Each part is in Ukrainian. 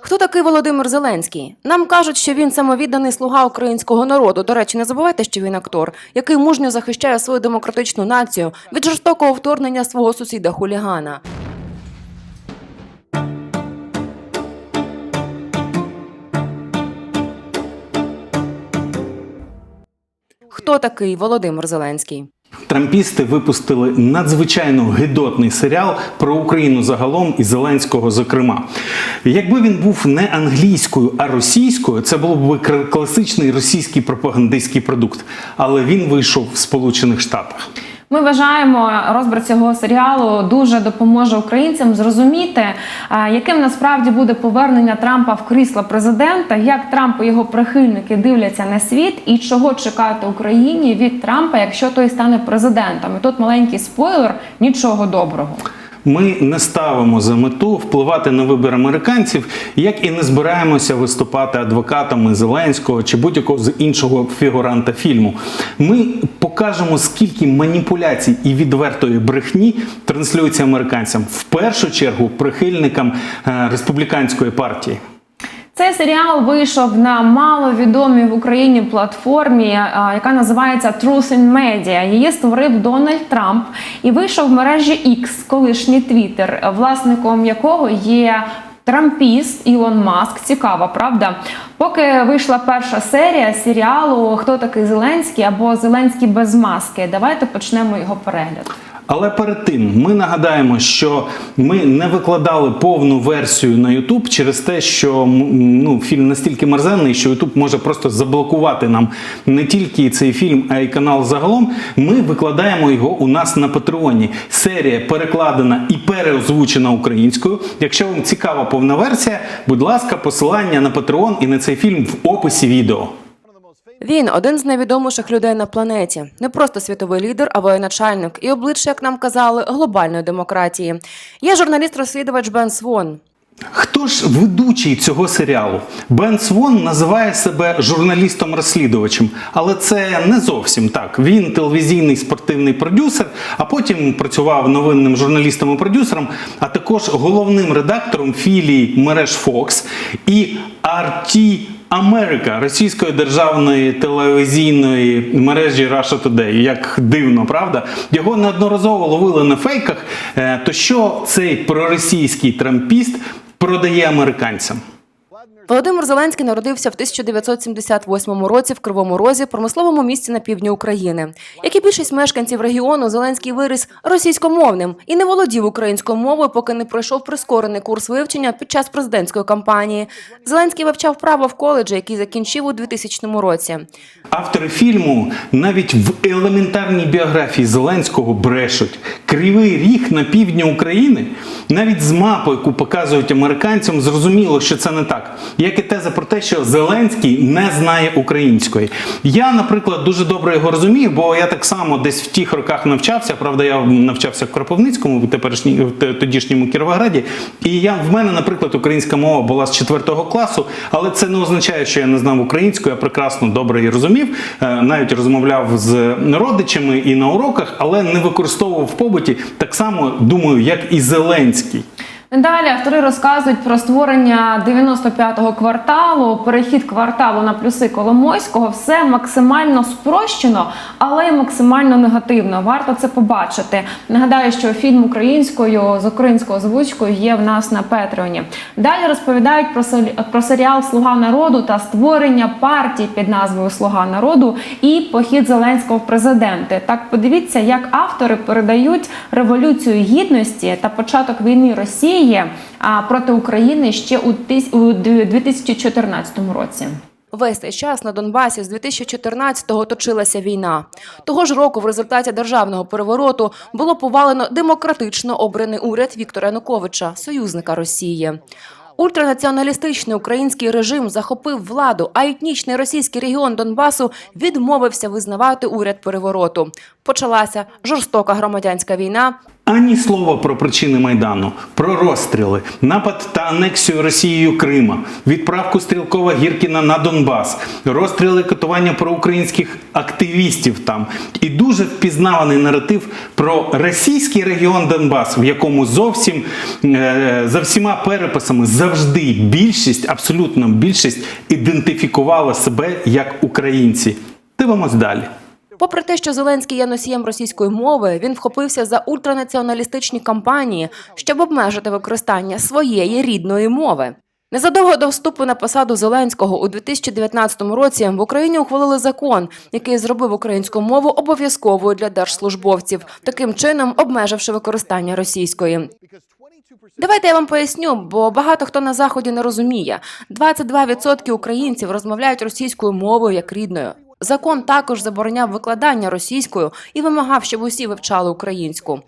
Хто такий Володимир Зеленський? Нам кажуть, що він самовідданий слуга українського народу. До речі, не забувайте, що він актор, який мужньо захищає свою демократичну націю від жорстокого вторгнення свого сусіда хулігана. Хто такий Володимир Зеленський? Трампісти випустили надзвичайно гидотний серіал про Україну загалом і Зеленського, зокрема. Якби він був не англійською, а російською, це би кр- класичний російський пропагандистський продукт. Але він вийшов в Сполучених Штатах. Ми вважаємо, розбір цього серіалу дуже допоможе українцям зрозуміти, яким насправді буде повернення Трампа в крісло президента, як Трамп і його прихильники дивляться на світ, і чого чекати Україні від Трампа, якщо той стане президентом. І тут маленький спойлер нічого доброго. Ми не ставимо за мету впливати на вибір американців, як і не збираємося виступати адвокатами Зеленського чи будь-якого з іншого фігуранта фільму. Ми покажемо, скільки маніпуляцій і відвертої брехні транслюється американцям, в першу чергу прихильникам е, республіканської партії. Цей серіал вийшов на маловідомій в Україні платформі, яка називається Truth in Media. Її створив Дональд Трамп і вийшов в мережі X, колишній Twitter, власником якого є. Трампіст Ілон Маск цікава, правда? Поки вийшла перша серія серіалу Хто такий Зеленський або Зеленський без маски. Давайте почнемо його перегляд. Але перед тим ми нагадаємо, що ми не викладали повну версію на YouTube через те, що ну, фільм настільки мерзенний, що YouTube може просто заблокувати нам не тільки цей фільм, а й канал загалом. Ми викладаємо його у нас на Патреоні. Серія перекладена і переозвучена українською. Якщо вам цікава повна версія, будь ласка, посилання на Patreon і на цей фільм в описі відео. Він один з найвідоміших людей на планеті, не просто світовий лідер, а воєначальник і обличчя, як нам казали, глобальної демократії. Є журналіст-розслідувач Бен Свон. Хто ж ведучий цього серіалу? Бен Свон називає себе журналістом-розслідувачем, але це не зовсім так. Він телевізійний спортивний продюсер, а потім працював новинним журналістом і продюсером, а також головним редактором філії мереж Fox і RT Америка російської державної телевізійної мережі Russia Today. Як дивно, правда? Його неодноразово ловили на фейках. Е, То що цей проросійський трампіст продає американцям? Володимир Зеленський народився в 1978 році в Кривому Розі, промисловому місті на півдні України. Як і більшість мешканців регіону, Зеленський виріс російськомовним і не володів українською мовою, поки не пройшов прискорений курс вивчення під час президентської кампанії. Зеленський вивчав право в коледжі, який закінчив у 2000 році. Автори фільму навіть в елементарній біографії Зеленського брешуть. Кривий ріг на півдні України, навіть з мапою, яку показують американцям, зрозуміло, що це не так. Як і теза про те, що Зеленський не знає української. Я, наприклад, дуже добре його розумію, бо я так само десь в тих роках навчався. Правда, я навчався в Кропивницькому, в теперішній в тодішньому Кіровограді. І я в мене, наприклад, українська мова була з 4 класу, але це не означає, що я не знав українську. Я прекрасно добре її розумів, е, навіть розмовляв з родичами і на уроках, але не використовував в побуті так само, думаю, як і Зеленський. Далі автори розказують про створення 95-го кварталу, перехід кварталу на плюси Коломойського. Все максимально спрощено, але й максимально негативно. Варто це побачити. Нагадаю, що фільм українською з українською озвучкою є в нас на Петреоні. Далі розповідають про серіал Слуга народу та створення партії під назвою Слуга народу і похід Зеленського в президенти. Так подивіться, як автори передають революцію гідності та початок війни Росії а, проти України ще у 2014 році. Весь цей час на Донбасі з 2014-го точилася війна. Того ж року в результаті державного перевороту було повалено демократично обраний уряд Віктора Януковича, союзника Росії. Ультранаціоналістичний український режим захопив владу, а етнічний російський регіон Донбасу відмовився визнавати уряд перевороту. Почалася жорстока громадянська війна Ані слова про причини майдану, про розстріли, напад та анексію Росією Крима, відправку Стрілкова Гіркіна на Донбас, розстріли катування проукраїнських активістів там і дуже впізнаваний наратив про російський регіон Донбас, в якому зовсім е, за всіма переписами завжди більшість, абсолютно більшість ідентифікувала себе як українці. Дивимось далі. Попри те, що Зеленський є носієм російської мови, він вхопився за ультранаціоналістичні кампанії, щоб обмежити використання своєї рідної мови. Незадовго до вступу на посаду Зеленського у 2019 році в Україні ухвалили закон, який зробив українську мову обов'язковою для держслужбовців, таким чином обмеживши використання російської. Давайте я вам поясню, бо багато хто на заході не розуміє. 22% українців розмовляють російською мовою як рідною. Закон також забороняв викладання російською і вимагав, щоб усі вивчали українську.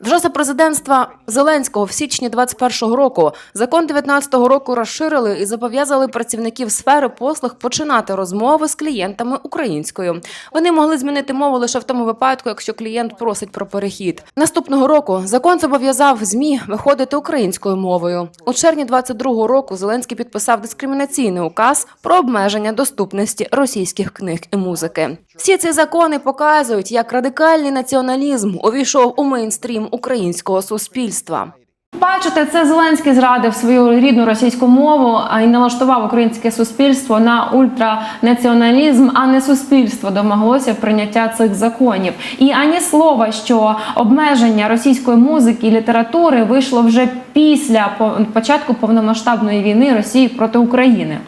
Вже за президентства Зеленського в січні 21-го року закон 19-го року розширили і зобов'язали працівників сфери послуг починати розмови з клієнтами українською. Вони могли змінити мову лише в тому випадку, якщо клієнт просить про перехід. Наступного року закон зобов'язав змі виходити українською мовою. У червні 22-го року Зеленський підписав дискримінаційний указ про обмеження доступності російських книг і музики. Всі ці закони показують, як радикальний націоналізм увійшов у мейнстрім українського суспільства. Бачите, це Зеленський зрадив свою рідну російську мову й налаштував українське суспільство на ультранаціоналізм, а не суспільство домоглося прийняття цих законів. І ані слова, що обмеження російської музики і літератури вийшло вже після початку повномасштабної війни Росії проти України.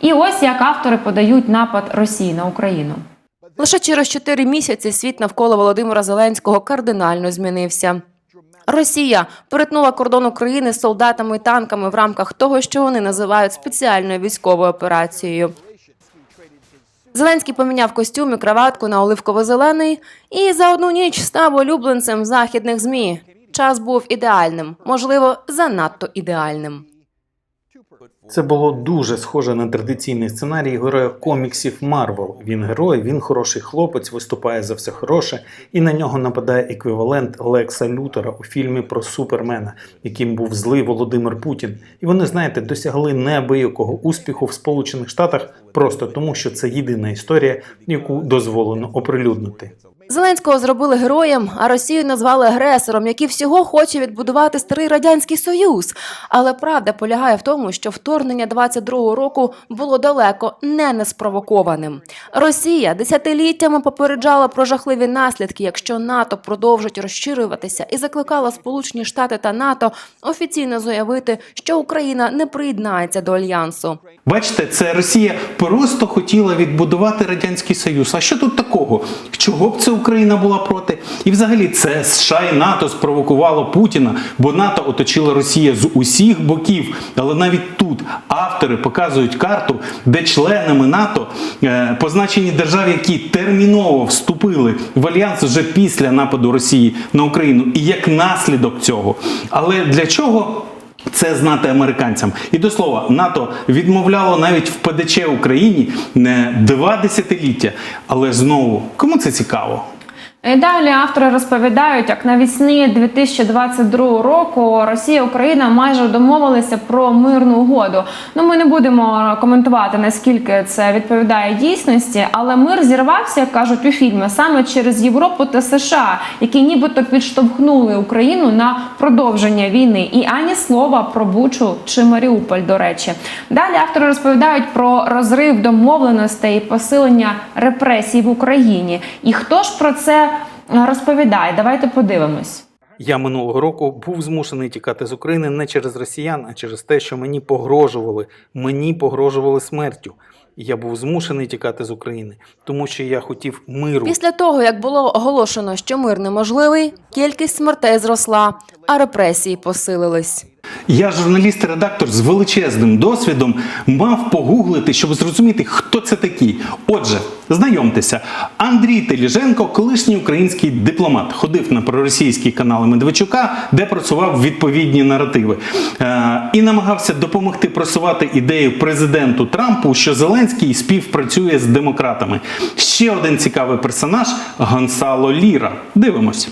І ось як автори подають напад Росії на Україну. Лише через чотири місяці світ навколо Володимира Зеленського кардинально змінився. Росія перетнула кордон України з солдатами і танками в рамках того, що вони називають спеціальною військовою операцією. Зеленський поміняв костюм і краватку на оливково-зелений і за одну ніч став улюбленцем західних змі. Час був ідеальним, можливо, занадто ідеальним. Це було дуже схоже на традиційний сценарій героя коміксів Марвел. Він герой, він хороший хлопець, виступає за все хороше, і на нього нападає еквівалент Лекса Лютера у фільмі про Супермена, яким був злий Володимир Путін. І вони, знаєте, досягли неабиякого успіху в Сполучених Штатах просто тому, що це єдина історія, яку дозволено оприлюднити. Зеленського зробили героєм, а Росію назвали агресором, який всього хоче відбудувати старий радянський союз. Але правда полягає в тому, що вторгнення 22-го року було далеко не неспровокованим. Росія десятиліттями попереджала про жахливі наслідки, якщо НАТО продовжить розширюватися, і закликала Сполучені Штати та НАТО офіційно заявити, що Україна не приєднається до альянсу. Бачите, це Росія просто хотіла відбудувати радянський союз. А що тут такого? Чого б це Україна була проти? І взагалі це США і НАТО спровокувало Путіна, бо НАТО оточила Росія з усіх боків. Але навіть тут автори показують карту, де членами НАТО е, позначені держави, які терміново вступили в альянс вже після нападу Росії на Україну, і як наслідок цього. Але для чого? Це знати американцям. І до слова, НАТО відмовляло навіть в ПДЧ Україні не два десятиліття. Але знову, кому це цікаво? І далі автори розповідають, як навесні 2022 року Росія і Україна майже домовилися про мирну угоду. Ну ми не будемо коментувати наскільки це відповідає дійсності, але мир зірвався, як кажуть у фільмі, саме через Європу та США, які нібито підштовхнули Україну на продовження війни. І ані слова про Бучу чи Маріуполь. До речі, далі автори розповідають про розрив домовленостей і посилення репресій в Україні. І хто ж про це розповідає? Давайте подивимось. Я минулого року був змушений тікати з України не через росіян, а через те, що мені погрожували. Мені погрожували смертю. Я був змушений тікати з України, тому що я хотів миру. Після того, як було оголошено, що мир неможливий, кількість смертей зросла, а репресії посилились. Я журналіст і редактор з величезним досвідом мав погуглити, щоб зрозуміти, хто це такий. Отже, знайомтеся, Андрій Теліженко, колишній український дипломат, ходив на проросійські канали Медведчука, де просував відповідні наративи, е- і намагався допомогти просувати ідею президенту Трампу, що Зеленський співпрацює з демократами. Ще один цікавий персонаж Гонсало Ліра. Дивимось.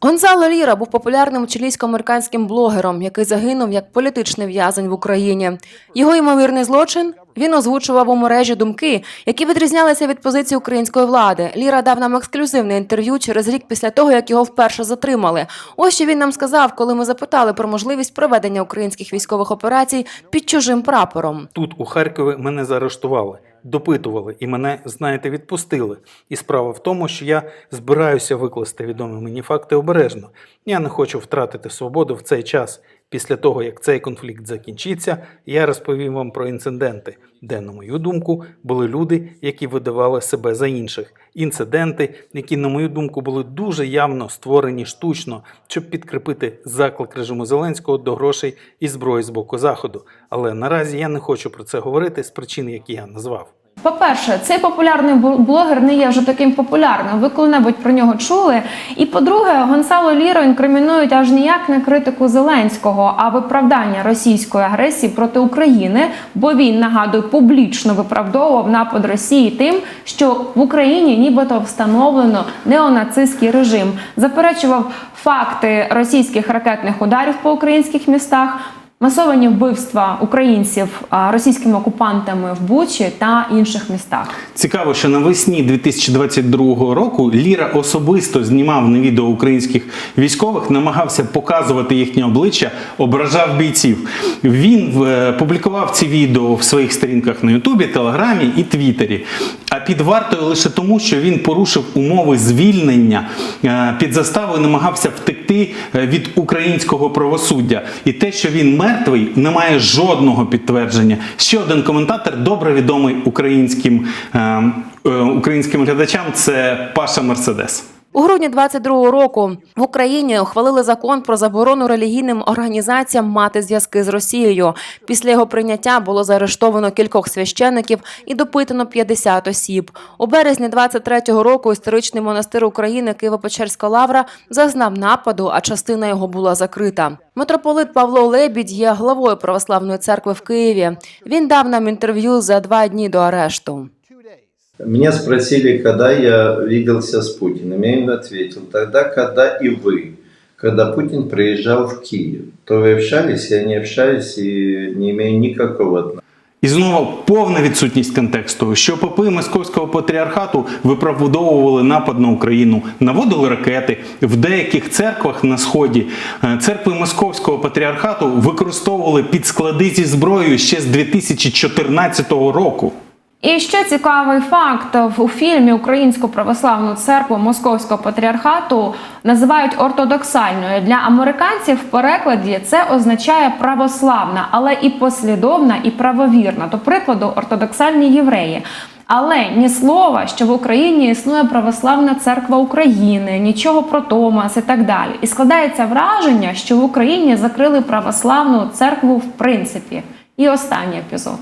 Гонзало Ліра був популярним чилійсько-американським блогером, який загинув як політичний в'язень в Україні. Його ймовірний злочин він озвучував у мережі думки, які відрізнялися від позиції української влади. Ліра дав нам ексклюзивне інтерв'ю через рік після того, як його вперше затримали. Ось що він нам сказав, коли ми запитали про можливість проведення українських військових операцій під чужим прапором. Тут, у Харкові, мене заарештували, допитували і мене, знаєте, відпустили. І справа в тому, що я збираюся викласти відомі мені факти обережно. Я не хочу втратити свободу в цей час. Після того, як цей конфлікт закінчиться, я розповім вам про інциденти, де, на мою думку, були люди, які видавали себе за інших. Інциденти, які, на мою думку, були дуже явно створені штучно, щоб підкріпити заклик режиму Зеленського до грошей і зброї з боку Заходу. Але наразі я не хочу про це говорити з причин, які я назвав. По-перше, цей популярний блогер не є вже таким популярним. Ви коли-небудь про нього чули. І по-друге, Гонсало Ліро інкримінують аж ніяк не критику Зеленського, а виправдання російської агресії проти України, бо він нагадую публічно виправдовував напад Росії тим, що в Україні нібито встановлено неонацистський режим, заперечував факти російських ракетних ударів по українських містах. Масовані вбивства українців російськими окупантами в Бучі та інших містах. Цікаво, що навесні 2022 року Ліра особисто знімав на відео українських військових, намагався показувати їхнє обличчя, ображав бійців. Він е, публікував ці відео в своїх сторінках на Ютубі, Телеграмі і Твіттері. А під вартою лише тому, що він порушив умови звільнення е, під заставою, намагався втекти е, від українського правосуддя. І те, що він мертвий, не має жодного підтвердження. Ще один коментатор, добре відомий українським, е, е, українським глядачам, це Паша Мерседес. У грудні 22-го року в Україні ухвалили закон про заборону релігійним організаціям мати зв'язки з Росією. Після його прийняття було заарештовано кількох священиків і допитано 50 осіб. У березні 23-го року історичний монастир України Києво-Печерська лавра зазнав нападу, а частина його була закрита. Митрополит Павло Лебідь є главою православної церкви в Києві. Він дав нам інтерв'ю за два дні до арешту. Меня спросили, когда я виделся с Путиным. Я им ответил, тогда, когда и вы. Когда Путин приезжал в Киев. То вы общались, я не общаюсь и не имею никакого отношения. І знову повна відсутність контексту, що попи московського патріархату виправдовували напад на Україну, наводили ракети в деяких церквах на сході. е, Церкви московського патріархату використовували під склади зі зброєю ще з 2014 року. І ще цікавий факт: у фільмі Українську православну церкву Московського патріархату називають ортодоксальною. Для американців в перекладі це означає православна, але і послідовна, і правовірна. До прикладу, ортодоксальні євреї. Але ні слова, що в Україні існує православна церква України, нічого про Томас і так далі. І складається враження, що в Україні закрили православну церкву в принципі. І останній епізод.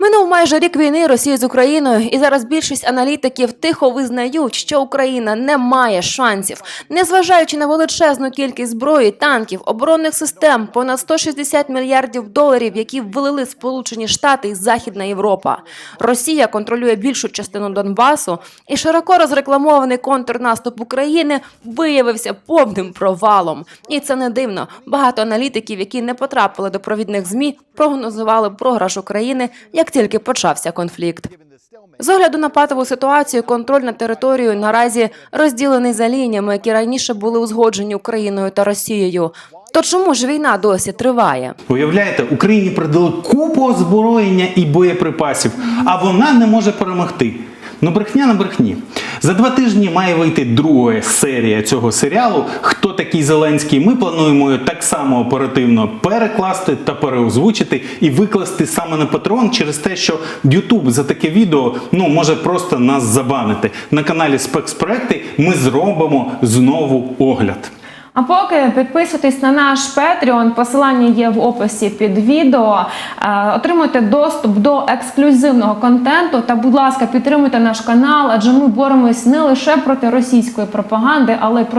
Минув майже рік війни Росії з Україною, і зараз більшість аналітиків тихо визнають, що Україна не має шансів, незважаючи на величезну кількість зброї, танків, оборонних систем, понад 160 мільярдів доларів, які влили Сполучені Штати і Західна Європа. Росія контролює більшу частину Донбасу, і широко розрекламований контрнаступ України виявився повним провалом. І це не дивно. Багато аналітиків, які не потрапили до провідних змі, прогнозували програш України, як тільки почався конфлікт. З огляду на патову ситуацію, контроль над територією наразі розділений за лініями, які раніше були узгоджені Україною та Росією. То чому ж війна досі триває? Уявляєте, Україні придали купу озброєння і боєприпасів, а вона не може перемогти. Ну, брехня на брехні. За два тижні має вийти друга серія цього серіалу. Хто такий Зеленський? Ми плануємо його так само оперативно перекласти та переозвучити і викласти саме на Patreon через те, що YouTube за таке відео ну може просто нас забанити. На каналі Спецпроекти ми зробимо знову огляд. А поки підписуйтесь на наш Patreon, посилання є в описі під відео. Е, Отримуйте доступ до ексклюзивного контенту та, будь ласка, підтримуйте наш канал, адже ми боремось не лише проти російської пропаганди, але й проти